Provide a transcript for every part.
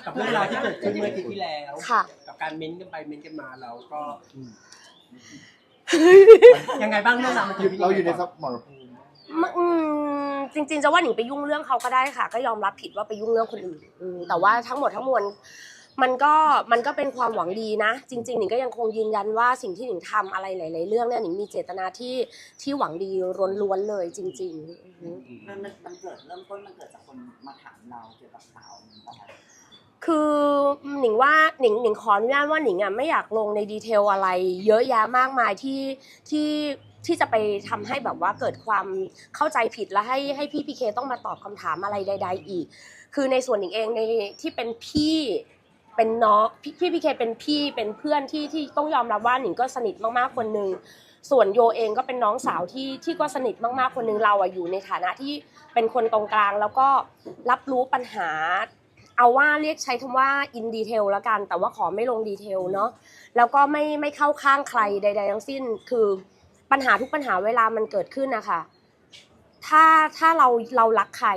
ะกับเรื่องราวที่เกิดขึ้นเมื่ออาทิตย์ที่แล้วค่ะ กับการเม้นต์กันไปเม้นต์กันมาเราก็ ยังไงบ้างเรื่องราวมันคือเราอยู่ในสมรภูมิมอืมจริงๆจะว่าหนิงไปยุ่งเรื่องเขาก็ได้ค่ะ ก็ยอมรับผิดว่าไปยุ่งเรื่องคนอื่นอืมแต่ว่าทั้งหมดทั้งมวลมันก็มันก็เป็นความหวังดีนะ จริงๆหนิงก็ยังคงยืนยันว่าสิ่งที่หนิงทำอะไรหลายๆเรื่องเนี่ยหนิงมีเจตนาที่ที่หวังดีล้วนๆเลยจริงๆอืมมันมันมันเกิดเริ่มต้นมันเกิดจากคนมาถามเราเกี่ยวกับสาวนี้ป่ะคะ คือหนิงว่าหนิงหนิงขออนุญาตว่าหนิงอะไม่อยากลงในดีเทลอะไร เยอะแยะมากมายที่ที่ที่จะไปทำให้แบบว่าเกิดความเข้าใจผิดและให้ให้พี่พีเคต้องมาตอบคำถามอะไรใด ๆ อีก คือในส่วนหนิงเองในที่เป็นพี่เป็นน้องพี่พี่พีเคเป็นพี่เป็นเพื่อนที่ที่ต้องยอมรับว่าหนิงก็สนิทมากๆคนหนึ่งส่วนโยเองก็เป็นน้องสาวที่ที่ก็สนิทมากๆคนหนึ่งเราอะอยู่ในฐานะที่เป็นคนตรงกลาง แล้วก็รับรู้ปัญหา เอาว่าเรียกใช้คำว่าอินดีเทลแล้วกัน แต่ว่าขอไม่ลงดีเทลเนาะแล้วก็ไม่ไม่เข้าข้างใครใด ๆ ทั้งสิ้น คือปัญหาทุกปัญหาเวลามันเกิดขึ้นนะคะถ้าถ้าเราเรารักใคร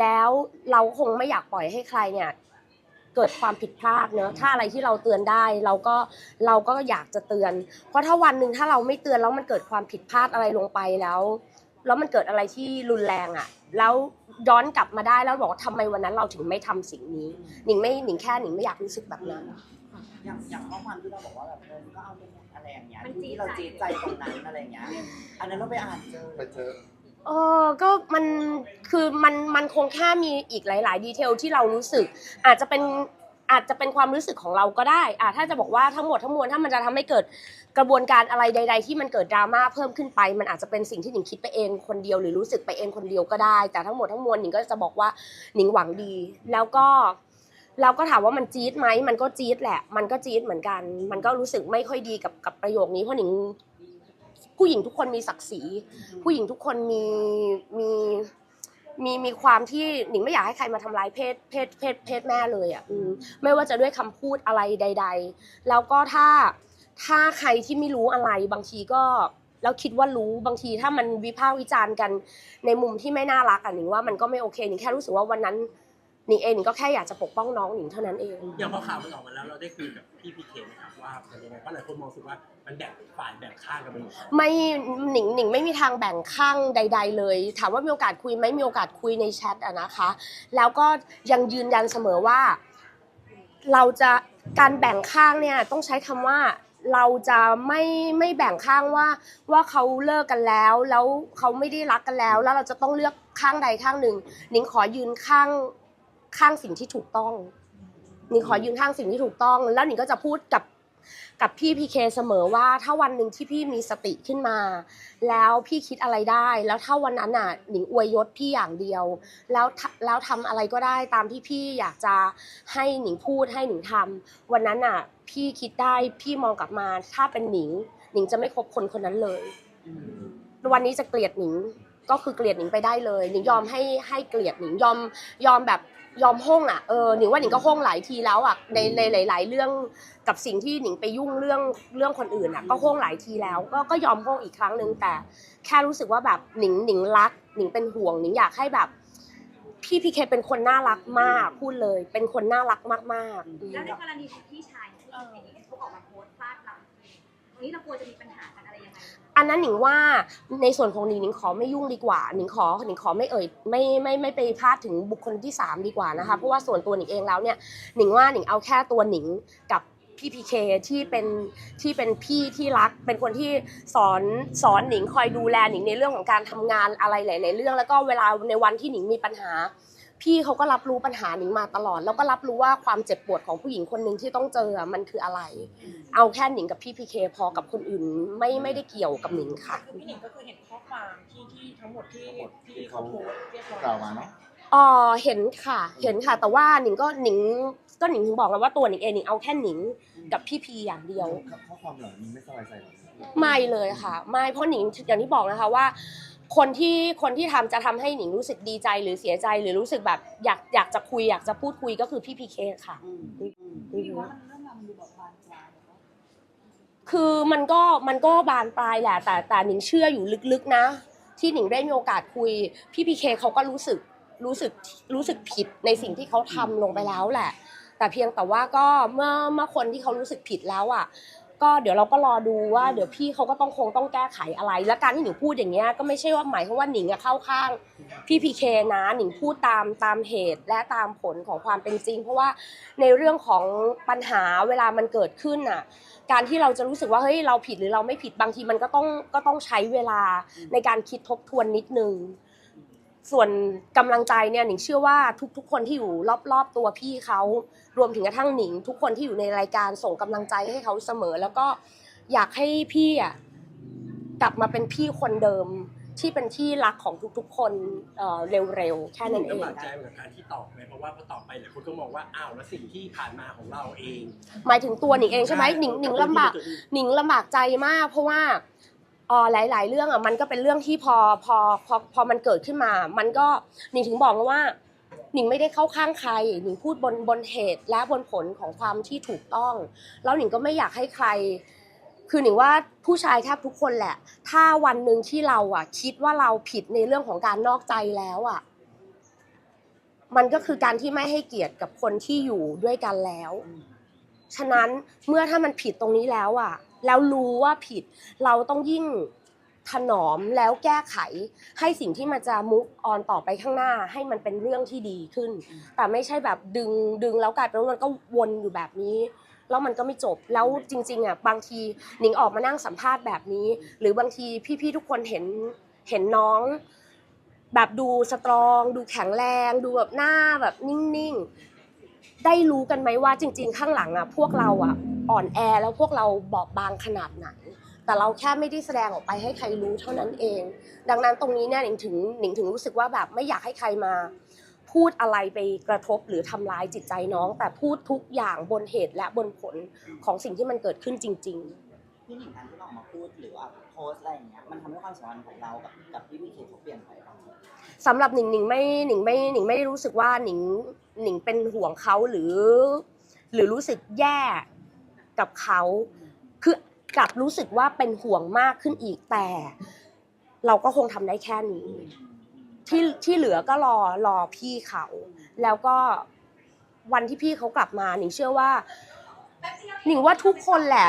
แล้วเราคงไม่อยากปล่อยให้ใครเนี่ยเกิดความผิดพลาดเนอะถ้าอะไรที่เราเตือนได้เราก็เราก็อยากจะเตือน เพราะถ้าวันหนึ่งถ้าเราไม่เตือนแล้วมันเกิดความผิดพลาดอะไรลงไปแล้ว แล้วมันเกิดอะไรที่รุนแรงอะ่ะ แล้ว ย้อนกลับมาได้แล้วบอกว่าทำไมวันนั้นเราถึงไม่ทำสิ่งนี้หนิงไม่หนิงแค่หนิงไม่อยากรู้สึกแบบนั้น อย่างอย่างข้อความที่เราบอกว่าแบบเออก็เอาไปหมดอะไรอย่างเงี้ยมันจี๊ที่ดเราใจจี๊ดใจตรงนั้นอะไรอย่างเงี้ยอันนั้นเราไปอ่านเจอไปเจอ เออก็มันคือมันมันคงแค่มีอีกหลาย ๆ ดีเทลที่เรารู้สึก อาจจะเป็นอาจจะเป็นความรู้สึกของเราก็ได้อ่าถ้าจะบอกว่าทั้งหมดทั้งมวลถ้ามันจะทำให้เกิด กระบวนการอะไรใด ๆ ที่มันเกิดดราม่าเพิ่มขึ้นไป มันอาจจะเป็นสิ่งที่หนิงคิดไปเองคนเดียวหรือรู้สึกไปเองคนเดียวก็ได้ แต่ทั้งหมดทั้งมวลหนิงก็จะบอกว่าหนิงหวังดี แล้วก็เราก็ถามว่ามันจี๊ดไหมมันก็จี๊ดแหละ มันก็จี๊ดเหมือนกัน มันก็รู้สึกไม่ค่อยดีกับกับประโยคนี้เพราะหนิงผู้หญิงทุกคนมีศักดิ์ศรี ผู้หญิงทุกคนมีมีมีมีความที่หนิงไม่อยากให้ใครมาทำร้ายเพศเพศเพศเพศแม่เลยอะไม่ว่าจะด้วยคำพูดอะไรใด ๆ แล้วก็ถ้า ถ้าใครที่ไม่รู้อะไรบางทีก็แล้วคิดว่ารู้บางทีถ้ามันวิพากษ์วิจารณ์กันในมุมที่ไม่น่ารักอะหนิงว่ามันก็ไม่โอเคหนิงแค่รู้สึกว่าวันนั้นหนิงเองหนิงก็แค่อยากจะปกป้องน้องหนิงเท่านั้นเองอย่างพอข่าวมันออกมาแล้วเราได้คุยกับพี่พีเคไหมครับว่าเป็นยังไงเพราะหลายคนมองรู้สึกว่ามันแบ่งฝ่ายแบ่งข้างกันไปหมดไม่หนิงหนิงไม่มีทางแบ่งข้างใด ๆ เลย ถามว่ามีโอกาสคุยไหมมีโอกาสคุยในแชทอะนะคะ แล้วก็ยังยืนยันเสมอว่า เราจะการแบ่งข้างเนี่ยต้องใช้คำว่า เราจะไม่ไม่แบ่งข้างว่าว่าเขาเลิกกันแล้ว แล้วเขาไม่ได้รักกันแล้ว แล้วเราจะต้องเลือกข้างใดข้างหนึ่งหนิงขอยืนข้างข้างสิ่งที่ถูกต้องหนิงขอยืนข้างสิ่งที่ถูกต้อง แล้วหนิงก็จะพูดกับ กับพี่พีเคเสมอว่าถ้าวันหนึ่งที่พี่มีสติขึ้นมา แล้วพี่คิดอะไรได้ แล้วถ้าวันนั้นน่ะหนิงอวยยศพี่อย่างเดียว แล้วทะแล้วทำอะไรก็ได้ตามที่พี่อยากจะให้หนิงพูดให้หนิงทำวันนั้นน่ะ พี่คิดได้พี่มองกลับมาถ้าเป็นหนิง หนิงจะไม่คบคนคนนั้นเลย วันนี้จะเกลียดหนิง ก็คือเกลียดหนิงไปได้เลยหนิงยอมให้ให้เกลียดหนิงยอมยอมแบบยอมห้องอะเออหนิงว่าหนิงก็ห้องหลายทีแล้วอะในในหลาย ๆ เรื่องกับสิ่งที่หนิงไปยุ่งเรื่องเรื่องคนอื่นอะก็ห้องหลายทีแล้ว ก็ก็ยอมห้องอีกครั้งหนึ่งแต่ แค่รู้สึกว่าแบบหนิงหนิงรักหนิงเป็นห่วงหนิงอยากให้แบบ พี่พีเคเป็นคนน่ารักมากพูดเลย เป็นคนน่ารักมากๆแล้วในกรณีของพี่ชายที่เห็นเขาออกมาโพสต์ฟาดเราอันนี้เรากลัวจะมีปัญหากัน อันนั้นหนิงว่าในส่วนของหนิงหนิงขอไม่ยุ่งดีกว่าหนิงขอหนิงขอไม่เอ่ยไม่ไม่ไม่ไปพาดถึงบุคคลที่สามดีกว่านะคะเพราะว่าส่วนตัวหนิงเองแล้วเนี่ยหนิงว่าหนิงเอาแค่ตัวหนิงกับพี่พีเคที่เป็นที่เป็นพี่ที่รัก เป็นคนที่สอนสอนหนิงคอยดูแลหนิงในเรื่องของการทำงานอะไรหลาย ๆ เรื่อง แล้วก็เวลาในวันที่หนิงมีปัญหา พี่เขาก็รับรู้ปัญหาหนิงมาตลอด แล้วก็รับรู้ว่าความเจ็บปวดของผู้หญิงคนหนึ่งที่ต้องเจออะมันคืออะไร เอาแค่หนิงกับพี่พีเคพอกับคนอื่นไม่ไม่ได้เกี่ยวกับหนิงค่ะ คือพี่หนิงก็คือเห็นข้อความที่ที่ทั้งหมดที่ทั้งหมดที่ที่เขาเขาโพสต์เรียบร้อยกล่าวมาเนาะอ๋อเห็นค่ะ เห็นค่ะ แต่ว่าหนิงก็หนิงก็หนิงถึงบอกแล้วว่าตัวหนิงเองหนิงเอาแค่หนิงกับพี่พีอย่างเดียว ข้อความเหล่านี้ไม่สบายใจหรอไม่เลยค่ะ ไม่เพราะหนิงอย่างที่บอกนะคะว่า คนที่คนที่ทำจะทำให้หนิงรู้สึกดีใจหรือเสียใจหรือรู้สึกแบบอยากอยากจะคุยอยากจะพูดคุยก็คือพี่พีเคค่ะอืมอืมอือฮึว่ามันเรื่องราวมันดูแบบบานปลายแบบว่าคือมันก็มันก็บานปลายแหละ แต่แต่หนิงเชื่ออยู่ลึกๆนะ ที่หนิงได้มีโอกาสคุย พี่พีเคเขาก็รู้สึกรู้สึกรู้สึกผิดในสิ่งที่เขาทำลงไปแล้วแหละ แต่เพียงแต่ว่าก็เมื่อเมื่อคนที่เขารู้สึกผิดแล้วอะ ก็เดี๋ยวเราก็รอดูว่าเดี๋ยวพี่เขาก็ต้องคงต้องแก้ไขอะไร และการที่หนิงพูดอย่างเงี้ยก็ไม่ใช่ว่าหมายความว่าหนิงอะเข้าข้างพี่พีเคนะหนิงพูดตามตามเหตุและตามผลของความเป็นจริง เพราะว่าในเรื่องของปัญหาเวลามันเกิดขึ้นน่ะการที่เราจะรู้สึกว่าเฮ้ยเราผิดหรือเราไม่ผิดบางทีมันก็ต้องก็ต้องใช้เวลาในการคิดทบทวนนิดนึง ส่วนกำลังใจเนี่ยหนิงเชื่อว่าทุกๆ คนที่อยู่รอบๆตัวพี่เขารวมถึงกระทั่งหนิง ทุกคนที่อยู่ในรายการส่งกำลังใจให้เขาเสมอ แล้วก็อยากให้พี่อะกลับมาเป็นพี่คนเดิมที่เป็นที่รักของทุกๆ คนเอ่อเร็วๆ แค่นั้นเองลำบากใจกับการที่ตอบไหมเพราะว่าพอตอบไปหลายคนก็มองว่าอ้าวแล้วสิ่งที่ผ่านมาของเราเอง หมายถึงตัวหนิงเองใช่ไหมหนิงหนิงลำบากหนิงลำบากใจมาก เพราะว่าเออหลาย ๆ เรื่องอะมันก็เป็นเรื่องที่พอพอพอพอมันเกิดขึ้นมา มันก็หนิงถึงบอกว่าหนิงไม่ได้เข้าข้างใครหนิงพูดบนบนเหตุและบนผลของความที่ถูกต้อง แล้วหนิงก็ไม่อยากให้ใคร คือหนิงว่าผู้ชายแทบทุกคนแหละ ถ้าวันหนึ่งที่เราอะ คิดว่าเราผิดในเรื่องของการนอกใจแล้วอะ มันก็คือการที่ไม่ให้เกียรติกับคนที่อยู่ด้วยกันแล้ว ฉะนั้นเมื่อถ้ามันผิดตรงนี้แล้วอะ แล้วรู้ว่าผิด เราต้องยิ่งถนอมแล้วแก้ไข ให้สิ่งที่มันจะมุกออนต่อไปข้างหน้า ให้มันเป็นเรื่องที่ดีขึ้น แต่ไม่ใช่แบบดึงดึงแล้วกลายเป็นว่ามันก็วนอยู่แบบนี้แล้วมันก็ไม่จบแล้วจริงๆอะบางทีหนิงออกมานั่งสัมภาษณ์แบบนี้ หรือบางทีพี่ๆทุกคนเห็นเห็นน้อง แบบดูสตรอง ดูแข็งแรง ดูแบบหน้าแบบนิ่งๆ ได้รู้กันไหมว่าจริง ๆ ข้างหลังอะพวกเราอะ อ่อนแอแล้วพวกเราบอบบางขนาดไหน แต่เราแค่ไม่ได้แสดงออกไปให้ใครรู้เท่านั้นเอง ดังนั้นตรงนี้เนี่ยหนิงถึงหนิงถึงรู้สึกว่าแบบไม่อยากให้ใครมา พูดอะไรไปกระทบหรือทำร้ายจิตใจน้อง แต่พูดทุกอย่างบนเหตุและบนผลของสิ่งที่มันเกิดขึ้นจริงๆพี่หนิงการที่เราออกมาพูดหรือว่าโพสต์อะไรอย่างเงี้ยมันทำให้ความสัมพันธ์ของเรากับกับพี่พีเคเขาเปลี่ยนไปบ้างไหมสำหรับหนิงหนิงไม่หนิงไม่หนิงไม่ได้รู้สึกว่าหนิงหนิงเป็นห่วงเขาหรือ หรือรู้สึกแย่ กับเขาคือกลับรู้สึกว่าเป็นห่วงมากขึ้นอีกแต่ เราก็คงทำได้แค่นี้ ที่ที่เหลือก็รอรอพี่เขา แล้วก็วันที่พี่เขากลับมาหนิงเชื่อว่าหนิงว่าทุกคนแหละ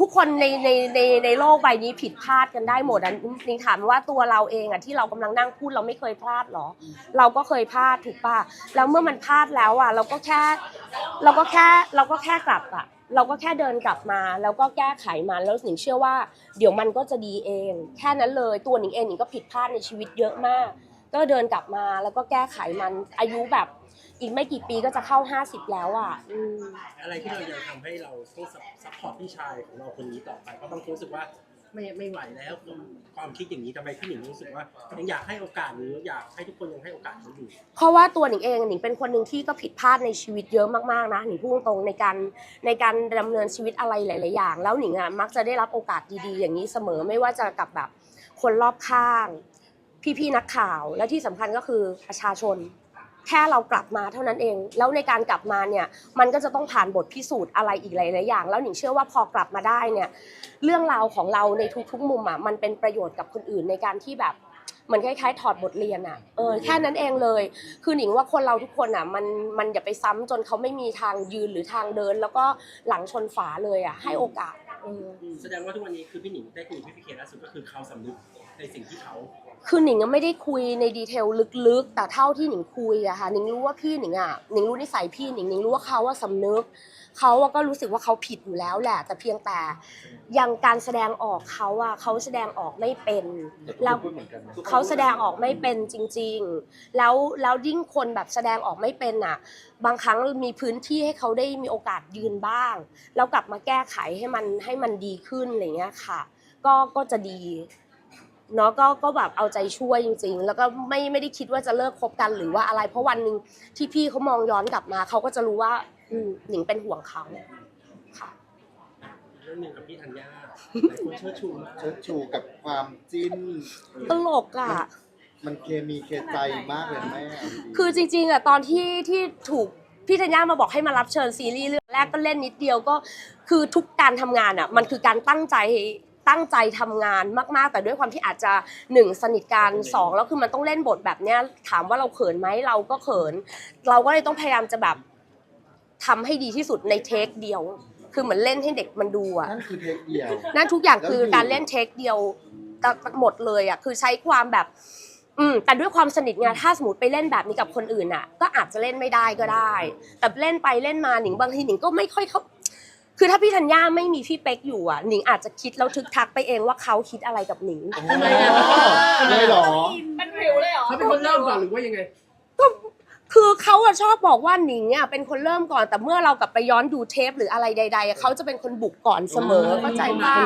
ทุกคนในในในในโลกใบนี้ผิดพลาดกันได้หมดอะหนิงถามว่าตัวเราเองอะที่เรากำลังนั่งพูดเราไม่เคยพลาดหรอ เราก็เคยพลาดถูกป่ะแล้วเมื่อมันพลาดแล้วอะเราก็แค่ เราก็แค่เราก็แค่กลับอะ เราก็แค่เดินกลับมา แล้วก็แก้ไขมันแล้วหนิงเชื่อว่า เดี๋ยวมันก็จะดีเอง แค่นั้นเลยตัวหนิงเองหนิงก็ผิดพลาดในชีวิตเยอะมาก ก็เดินกลับมาแล้วก็แก้ไขมันอายุแบบอีกไม่กี่ปีก็จะเข้า 50 แล้วอะอืม อะไรที่เรายังทำให้เราต้องซัพพอร์ตพี่ชายของเราคนนี้ต่อไปเพราะบางคนรู้สึกว่า ไม่ไม่ไหวแล้วความคิดอย่างนี้ทำไมพี่หนิงรู้สึกว่ายังอยากให้โอกาสหรืออยากให้ทุกคนยังให้โอกาสเขาอยู่เพราะว่าตัวหนิงเองหนิงเป็นคนหนึ่งที่ก็ผิดพลาดในชีวิตเยอะมากๆนะหนิงพูดตรงๆในการในการดำเนินชีวิตอะไรหลาย ๆ อย่าง แล้วหนิงอะมักจะได้รับโอกาสดีๆ อย่างนี้เสมอไม่ว่าจะกับแบบคนรอบข้าง พี่ๆนักข่าวและที่สำคัญก็คือประชาชน แค่เรากลับมาเท่านั้นเอง แล้วในการกลับมาเนี่ยมันก็จะต้องผ่านบทพิสูจน์อะไรอีกหลายๆอย่าง แล้วหนิงเชื่อว่าพอกลับมาได้เนี่ยเรื่องราวของเราในทุกๆมุมอะมันเป็นประโยชน์กับคนอื่นในการที่แบบเหมือนคล้ายๆถอดบทเรียนอะเออแค่นั้นเองเลย คือหนิงว่าคนเราทุกคนอะมันมันอย่าไปซ้ำจนเขาไม่มีทางยืนหรือทางเดิน แล้วก็หลังชนฝาเลยอะให้โอกาสเออแสดงว่าทุกวันนี้คือพี่หนิงได้คุยกับพี่พีเคล่าสุดก็คือเขาสำนึกในสิ่งที่เขา คือหนิงไม่ได้คุยในดีเทลลึกๆ แต่เท่าที่หนิงคุยอะค่ะหนิงรู้ว่าพี่หนิงอะหนิงรู้นิสัยพี่หนิงหนิงรู้ว่าเขาว่าสำนึกเขาอะก็รู้สึกว่าเขาผิดอยู่แล้วแหละ แต่เพียงแต่ยังการแสดงออกเขาอะเขาแสดงออกไม่เป็นแล้วเขาแสดงออกไม่เป็นจริง ๆ แล้วแล้วยิ่งคนแบบแสดงออกไม่เป็นอะบางครั้งมีพื้นที่ให้เขาได้มีโอกาสยืนบ้าง แล้วกลับมาแก้ไขให้มันให้มันดีขึ้นอะไรเงี้ยค่ะ ก็ก็จะดี เนาะก็ก็แบบเอาใจช่วยจริง ๆ แล้วก็ไม่ไม่ได้คิดว่าจะเลิกคบกันหรือว่าอะไร เพราะวันหนึ่งที่พี่เขามองย้อนกลับมาเขาก็จะรู้ว่าอืมหนิงเป็นห่วงเขาค่ะ เรื่องหนึ่งกับพี่ธัญญาหลายคนเชิดชูมากเชิดชูกับความจิ้น ตลกอะ มันเคมีเคใจมากเลยนะแม่เอาดีๆคือจริงๆอะตอนที่ที่ถูกพี่ธัญญามาบอกให้มารับเชิญซีรีส์เรื่องแรกก็เล่นนิดเดียวก็คือทุกการทำงานอะมันคือการตั้งใจ ตั้งใจทำงานมากๆ แต่ด้วยความที่อาจจะหนึ่งสนิทกันสองแล้วคือมันต้องเล่นบทแบบเนี้ยถามว่าเราเขินไหมเราก็เขิน เราก็เลยต้องพยายามจะแบบทำให้ดีที่สุดในเทคเดียว คือเหมือนเล่นให้เด็กมันดูอะ นั่นคือเทคเดียว นั่นทุกอย่างคือแล้วอยู่การเล่นเทคเดียวหมดเลยอะคือใช้ความแบบ อืมแต่ด้วยความสนิทไงถ้าสมมติไปเล่นแบบนี้กับคนอื่นอะ ก็อาจจะเล่นไม่ได้ก็ได้ แต่เล่นไปเล่นมาหนิงบางทีหนิงก็ไม่ค่อยเข้า คือถ้าพี่ธัญญาไม่มีพี่เป๊กอยู่อะหนิงอาจจะคิดแล้วทึกทักไปเองว่าเขาคิดอะไรกับหนิงทำไมอะเลยเหรอมันผิวเลยเหรอเขาเป็นคนเริ่มก่อนหรือว่ายังไงคือเขาอะชอบบอกว่าหนิงอะเป็นคนเริ่มก่อนแต่เมื่อเรากลับไปย้อนดูเทปหรืออะไรใดๆอะเขาจะเป็นคนบุกก่อนเสมอเข้าใจป่ะ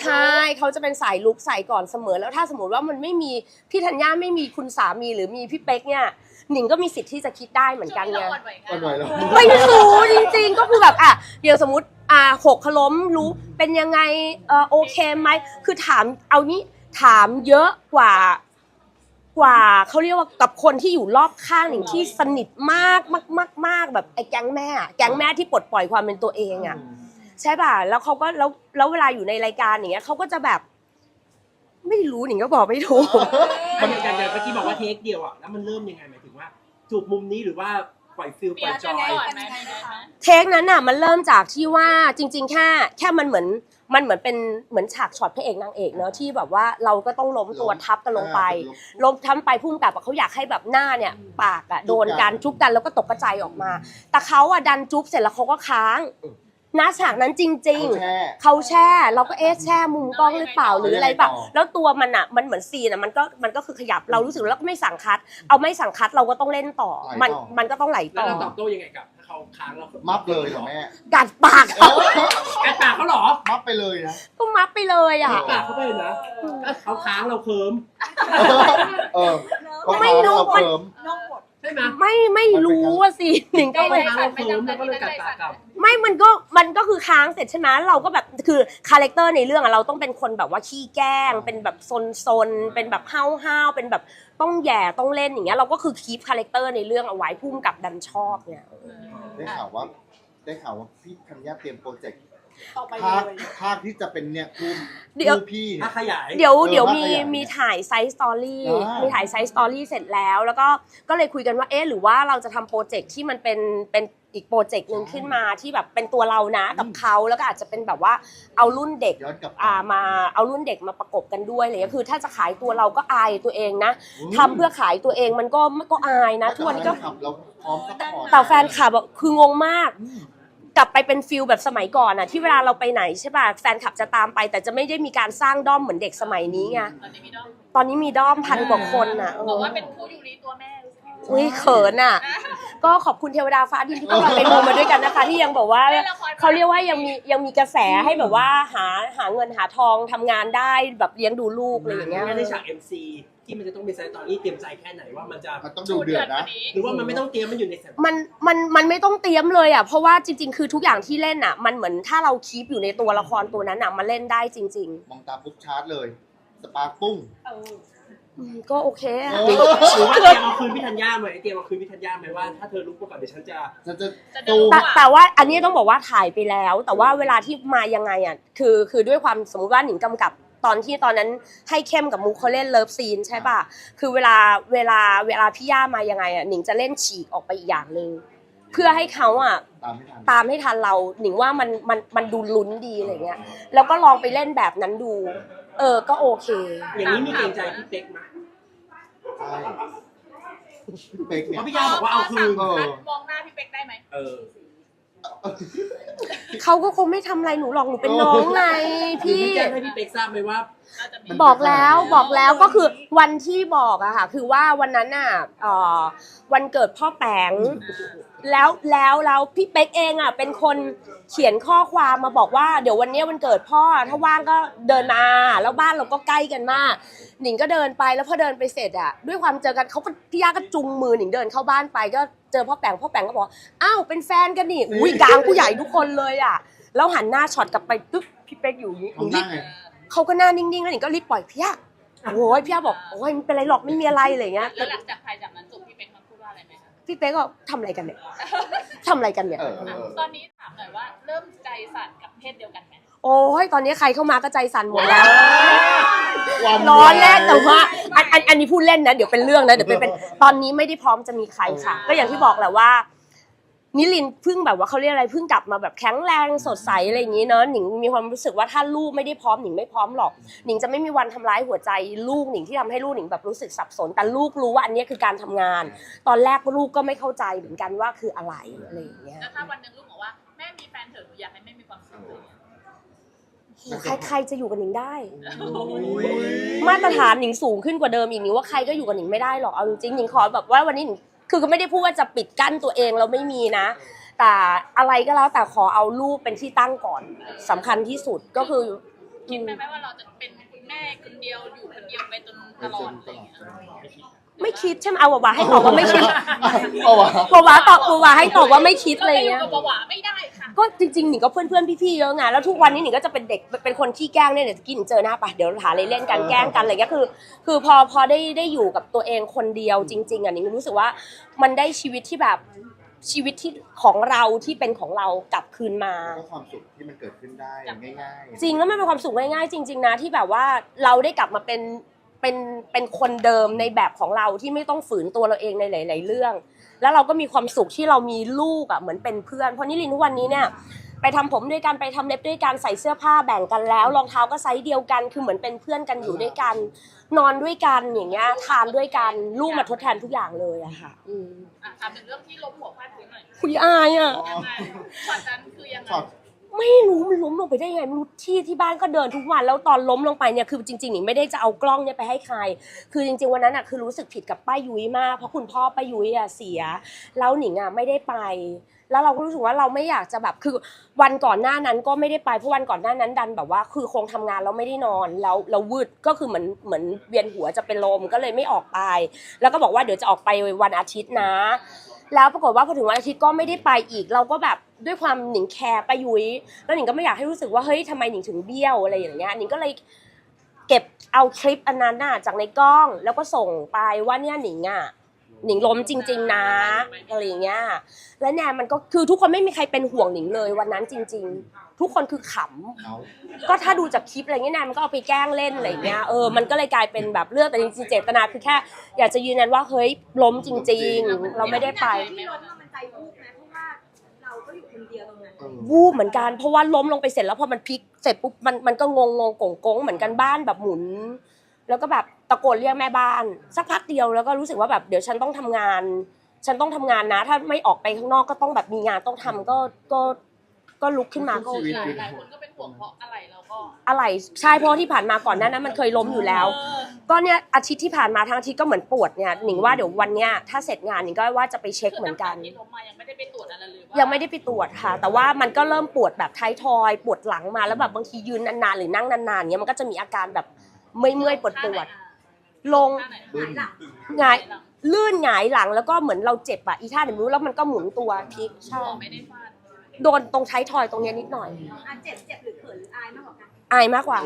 ใช่เขาจะเป็นสายลุกใส่ก่อนเสมอ แล้วถ้าสมมติว่ามันไม่มีพี่ธัญญาไม่มีคุณสามีหรือมีพี่เป๊กเนี่ยหนิงก็มีสิทธิ์ที่จะคิดได้เหมือนกันไงอ่อนไหวแล้วไม่รู้จริงๆก็คือแบบอะเดี๋ยวสมมติ อ่าหกขล้มรู้เป็นยังไงเออโอเคไหมคือถามเอานี้ถามเยอะกว่ากว่าเขาเรียกว่ากับคนที่อยู่รอบข้างหนิงที่สนิทมากมากมากมากแบบไอ้แก๊งแม่อะแก๊งแม่ที่ปลดปล่อยความเป็นตัวเองอะใช่ป่ะแล้วเขาก็แล้วแล้วเวลาอยู่ในรายการอย่างเงี้ยเขาก็จะแบบ ไม่รู้หนิงก็บอกไม่ถูก มันอย่างอย่างเมื่อกี้บอกว่าเทคเดียวอะแล้วมันเริ่มยังไงหมายถึงว่า จูบมุมนี้หรือว่า ปล่อยฟิลปล่อยจอยเทคนั้นน่ะมันเริ่มจากที่ว่าจริง ๆ แค่แค่มันเหมือนมันเหมือนเป็นเหมือนฉากช็อตพระเอกนางเอกเนอะที่แบบว่าเราก็ต้องล้มตัวทับกันลงไปล้มทับไปพุ่มกับอะเขาอยากให้แบบหน้าเนี่ยปากอะโดนกันจุ๊บกันแล้วก็ตกกระจายออกมา แต่เขาอะดันจุ๊บเสร็จแล้วเขาก็ค้างหน้าฉากนั้นจริงเขาๆแช่เขาแช่เราก็เอ๊ะแช่มุมกล้องหรือเปล่าหรืออะไรเปล่าแล้วยังไงต่อแล้วตัวมันอะมันเหมือนซีนอะมันก็มันก็คือขยับเรารู้สึกแล้วก็ไม่สั่งคัด เอาไม่สั่งคัดเราก็ต้องเล่นต่อ มันมันก็ต้องไหลแล้วต่อเราตอบโต้ยังไงกับถ้าเขาค้างเรามัมับเลยเหรอแม่กัดปากเขากัดปากเขาเหรอมับไปเลยนะก็มัดไปเลยอะปากเขาไปเลยนะถ้าเขาค้างเราเคิมเออเขาไม่รู้เขามันเคิม ใช่ไหมไม่ไม่รู้อะสิหนิงก็เขาไม่ค้างเราเคิมแล้วก็เลยกัดปากกลับ ไม่มันก็มันก็คือค้างเสร็จใช่ไหมเราก็แบบคือคาแรคเตอร์ในเรื่องอะเราต้องเป็นคนแบบว่าขี้แกล้ง เป็นแบบซนๆเป็นแบบห้าวห้าวๆเป็นแบบต้องแหย่ต้องเล่นอย่างเงี้ยเราก็คือคีปคาแรคเตอร์ในเรื่องเอาไว้พุ่มกับดันชอบเนี่ย ได้ข่าวว่า ได้ข่าวว่าพี่ธัญญาเตรียมโปรเจกต์ ต่อไปภาคเลยภาคที่จะเป็นเนี่ยคู่เดี๋ยว คู่พี่ถ้าเนี่ยขยาย เดี๋ยวเออเดี๋ยวว่ามีขยายมีถ่ายไซส์สตอรี่อ่ามีมีถ่ายไซส์สตอรี่เสร็จแล้ว แล้วก็ก็เลยคุยกันว่าเอ๊ะหรือว่าเราจะทำโปรเจกต์ที่มันเป็นเป็นอีกโปรเจกต์หนึ่งขึ้นมาที่แบบเป็นตัวเรานะกับเขาแล้วก็อาจจะเป็นแบบว่าเอารุ่นเด็กย้อนกลับไปอ่ามาเอารุ่นเด็กมาประกบกันด้วยอะไรเลยคือ ถ้าจะขายตัวเราก็อายตัวเองนะทำเพื่อขายตัวเองมันก็ก็อายนะทุกวันนี้ก็แฟขับเราพร้อมซัพพอร์ตแต่แฟนคลับอะคืองงมาก กลับไปเป็นฟิลแบบสมัยก่อนอะที่เวลาเราไปไหนใช่ป่ะแฟนคลับจะตามไป แต่จะไม่ได้มีการสร้างด้อมเหมือนเด็กสมัยนี้ไงตอนนี้มีด้อมตอนนี้มีด้อมพันกว่าคนอะเอบอกอว่าเป็นผู้อยู่ดีตัวแม่อุ้ยเขินอะก็ขอบคุณเทวดาฟ้าดินที่พวกเราไปมูมาด้วยกันนะคะ ที่ยังบอกว่าเล่นละครเขาเรียกว่ายังมียังมีกระแสให้แบบว่าหาหาเงินหาทองทำงานได้แบบเลี้ยงดูลูกอะไรอย่างเงี้ยในฉาก MC ที่มันจะต้องมีไซต์ตอนนี้เตรียมใจแค่ไหนว่ามันจะ มันต้องดูเดือดนะ หรือว่ามันไม่ต้องเตรียมมันอยู่ในแสงมันมันมันไม่ต้องเตรียมเลยอะเพราะว่าจริง ๆ คือทุกอย่างที่เล่นอะ มันเหมือนถ้าเราคีปอยู่ในตัวละครตัวนั้นอะมันเล่นได้จริง มองตาปุ๊บชาร์จเลย สปาร์คปุ้ง ๆ อืมก็โอเคอะเอหรือหรือว่าเตรียมเอาคืนพี่ธัญญาไหมเตรียมเอาคืนพี่ธัญญาไหมว่าถ้าเธอลุกมาก่อนเดี๋ยวฉันจะฉันจะจะตู้ดูแต่แต่ว่าอันนี้ต้องบอกว่าถ่ายไปแล้ว แต่ว่าเวลาที่มายังไงอะคือคือด้วยความสมมุติว่าหนิงกำกับ ตอนที่ตอนนั้นให้เข้มกับมุกเขาเล่นเลิฟซีนใช่ป่ะคือเวลาเวลาเวลาพี่ย่ามายังไงอะหนิงจะเล่นฉีกออกไปอีกอย่างหนึ่งเพื่อให้เขาอะตามไม่ทันตามให้ทันเราหนิงว่ามันมันมันดูลุ้นดีอะไรเงี้ย แล้วก็ลองไปเล่นแบบนั้นดู เออก็โอเค อย่างนี้มีเกรงใจพี่เป๊กไหมใช่เป๊กเพเนี่ยราะพี่ยาบอกว่าเอาคืนเออมองหน้าพี่เป๊กได้ไหมเออ เขาก็คงไม่ทำอะไรหนูหรอกหนูเป็นน้องไงพี่ พี่แจ้งให้พี่เป๊กทราบไหมว่าเราจะมีบอกแล้วบอกแล้วก็คือวันที่บอกอะค่ะ คือว่าวันนั้นน่ะเอ่อวันเกิดพ่อแปง แล้วแล้วแล้วพี่เป๊กเองอะเป็นคนเขียนข้อความมาบอกว่าเดี๋ยววันเนี้ยวันเกิดพ่อถ้าว่างก็เดินมา แล้วบ้านเราก็ใกล้กันมาก หนิงก็เดินไปแล้วพอเดินไปเสร็จอะด้วยความเจอกันเขาก็พี่ย่าก็จุงมือหนิงเดินเข้าบ้านไปก็เจอพ่อแปงพ่อแปงก็บอกอ้าวเป็นแฟนกันนี่อุ้ยกลางผู้ใหญ่ทุกคนเลยอะแล้วหันหน้าช็อตกลับไปตึ๊บพี่เป๊กอยู่อย่างนี้หทำนิงรีบได้ไงเขาก็หน้านิ่งๆแล้วหนิงก็รีบปล่อยพี่ย่าโอ้ยพี่ย่าบอกโอ้ยไม่เป็นไรหรอกไม่มีอะไรอะไรเงี้ยแล้วหลังจากถ่ายจากนั้นจบ พี่เป๊กก็ทำอะไรกันเนี่ยทำอะไรกันเนี่ยเออเออตอนนี้ถามหน่อยว่าเริ่มใจสั่นกับเพศเดียวกันไหมโอ้ยตอนนี้ใครเข้ามาก็ใจสั่นหมดแล้วความล้อเล่นแต่ว่าอันอันอันนี้พูดเล่นนะ เดี๋ยวเป็นเรื่องนะเดี๋ยวเป็นเป็นตอนนี้ไม่ได้พร้อมจะมีใครค่ะ ก็อย่างที่บอกแหละว่า นิลินทร์เพิ่งแบบว่าเขาเรียกอะไรเพิ่งกลับมาแบบแข็งแรงสดใสอะไรอย่างนี้เนอะหนิงมีความรู้สึกว่าถ้าลูกไม่ได้พร้อมหนิงไม่พร้อมหรอกหนิงจะไม่มีวันทำร้ายหัวใจลูกหนิงที่ทำให้ลูกหนิงแบบรู้สึกสับสน แต่ลูกรู้ว่าอันนี้คือการทำงาน ตอนแรกลูกก็ไม่เข้าใจเหมือนกันว่าคืออะไรอะไรอย่างเงี้ยแล้วถ้าวันหนึ่งลูกบอกว่าแม่มีแฟนเถอะหนูอยากให้แม่มีความสุขเลยอะใครใครจะอยู่กับหนิงได้ มาตรฐานหนิงสูงขึ้นกว่าเดิมอีกหนิงว่าใครก็อยู่กับหนิงไม่ได้หรอกเอาจริงๆหนิงขอแบบว่าวันนี้หนิง คือก็ไม่ได้พูดว่าจะปิดกั้นตัวเองเราไม่มีนะ แต่อะไรก็แล้วแต่ขอเอาลูกเป็นที่ตั้งก่อนสำคัญที่สุดก็คือ คิดไหมไหมว่าเราจะเป็นคุณแม่คนเดียวอยู่คนเดียวไปจนตลอดอะไรอย่างเงี้ยไม่คิดใช่ไหมเอาวาวาให้ตอบว่าไม่คิดเอาวะ วาวาตอบวาวาให้ตอบว่าไม่คิดอะไรอย่างอเงี้ยู่ยกับหวาไม่ได้ค่ะ ก็จริงๆหนิงก็เพื่อนๆพี่ๆเยอะไงแล้วทุกวันนี้หนิงก็จะเป็นเด็กเป็นคนขี้แกล้งเนี่ยเดี๋ยวกินเจอหน้าปะเดี๋ยวหาอะไรเล่นกันแกล้งกันอะไรเงี้ยคือ คือพอพอได้ได้อยู่กับตัวเองคนเดียวจริง ๆอะหนิงรู้สึกว่ามันได้ชีวิตที่แบบชีวิตที่ของเราที่เป็นของเรากลับคืนมาก็ความสุขที่มันเกิดขึ้นได้ง่ายๆจริงแล้วมันเป็นความสุขง่ายๆ จริง ๆ นะที่แบบว่าเราได้กลับมาเป็นเป็นเป็นคนเดิมในแบบของเราที่ไม่ต้องฝืนตัวเราเองในหลาย ๆ เรื่อง แล้วเราก็มีความสุขที่เรามีลูกอะเหมือนเป็นเพื่อนเพราะนิลินทุกวันนี้เนี่ยไปทำผมด้วยกันไปทำเล็บด้วยกันใส่เสื้อผ้าแบ่งกันแล้วรองเท้าก็ไซส์เดียวกัน คือเหมือนเป็นเพื่อนกันอยู่ด้วยกัน นอนด้วยกันอย่างเงี้ยทานด้วยกันลูกมาทดแทนทุกอย่างเลยอะค่ะอืมอะถามถึงเรื่องที่ล้มหัวฟาดพื้นหน่อยคุยอายอะยังไงช็อตนั้นคือยังไงช็อต ไม่รู้มันล้มลงไปได้ยังไงไม่รู้ที่ที่บ้านก็เดินทุกวันแล้วตอนล้มลงไปเนี่ยคือจริงๆหนิงไม่ได้จะเอากล้องเนี่ยไปให้ใคร คือจริง ๆวันนั้นอะคือรู้สึกผิดกับป้ายุ้ยมากเพราะคุณพ่อป้ายุ้ยอะเสีย แล้วหนิงอะไม่ได้ไป แล้วเราก็รู้สึกว่าเราไม่อยากจะแบบคือวันก่อนหน้านั้นก็ไม่ได้ไปเพราะวันก่อนหน้านั้นดันแบบว่า คือคงทำงานแล้วไม่ได้นอนแล้วเราวืดก็คือเหมือนเหมือนเวียนหัวจะเป็นลมก็เลยไม่ออกไป แล้วก็บอกว่าเดี๋ยวจะออกไปวันอาทิตย์นะ แล้วปรากฏว่าพอถึงวันอาทิตย์ก็ไม่ได้ไปอีก เราก็แบบด้วยความหนิงแคร์ไปายุ้ยแล้วหนิงก็ไม่อยากให้รู้สึกว่าเฮ้ยทำไมหนิงถึงเบี้ยวอะไรอย่างเงี้ยหนิงก็เลยเก็บเอาคลิปอันนั้นน่ะจากในกล้องแล้วก็ส่งไปว่าเนี่ยหนิงอะ หนิงล้มจริง ๆ นะอะไรอย่างเงี้ยแล้วเนี่ยมันก็คือทุกคนไม่มีใครเป็นห่วงหนิงเลยวันนั้นจริง ๆ ทุกคนคือขำเอาก็ถ้าดูจากคลิปอะไรเงี้ยนายมันก็เอาไปแกล้งเล่นอะไรเงี้ยเออมันก็เลยกลายเป็นแบบเรื่องแต่จริงๆเจตนาคือแค่ อยากจะยืนยันว่าเฮ้ยล้มจริง ๆ เราไม่ได้ไป ที่ล้มอะมันใจวูบนะเพราะว่าเราก็อยู่คนเดียวตรงนั้นเออวูบเหมือนกันเพราะว่าล้มลงไปเสร็จแล้วพอมันพลิกเสร็จปุ๊บมันมันก็งงงงกงกงเหมือนกันบ้านแบบหมุน แล้วก็แบบตะโกนเรียกแม่บ้าน สักพักเดียวแล้วก็รู้สึกว่าแบบเดี๋ยวฉันต้องทำงาน ฉันต้องทำงานนะ ถ้าไม่ออกไปข้างนอกก็ต้องแบบมีงานต้องทำก็ก็ก็ลุกขึ้นมาก็โอเคหลายหลายคนก็เป็นห่วงเพราะอะไรเราก็อะไรใช่เพราะว่าที่ผ่านมาก่อนหน้านั้นมันเคยล้มอยู่แล้วเออก็เนี่ยอาทิตย์ที่ผ่านมาทั้งอาทิตย์ก็เหมือนปวดเนี่ยหนิงว่าเดี๋ยววันเนี้ยถ้าเสร็จงานหนิงก็ว่าจะไปเช็คเหมือนกันที่ล้มมายังไม่ได้ไปตรวจอะไรเลยว่ายังไม่ได้ไปตรวจค่ะ แต่ว่ามันก็เริ่มปวดแบบท้ายทอย ปวดหลังมาแล้วแบบบางทียืนนานๆหรือนั่งนานๆเนี้ยมันก็จะมีอาการแบบ เมื่อยๆปวดปวดๆลงท่าไหนบึ้มหงายลื่นหงายหลังแล้วก็เหมือนเราเจ็บอะอีท่าไหนไม่รู้แล้วมันก็หมุนตัวพลิกใช่หัวไม่ได้ฟาดโดนตรงท้ายทอยตรงเนี้ยนิดหน่อยอะเจ็บเจ็บหรือเขินหรืออายมากกว่ากันอายมากกว่า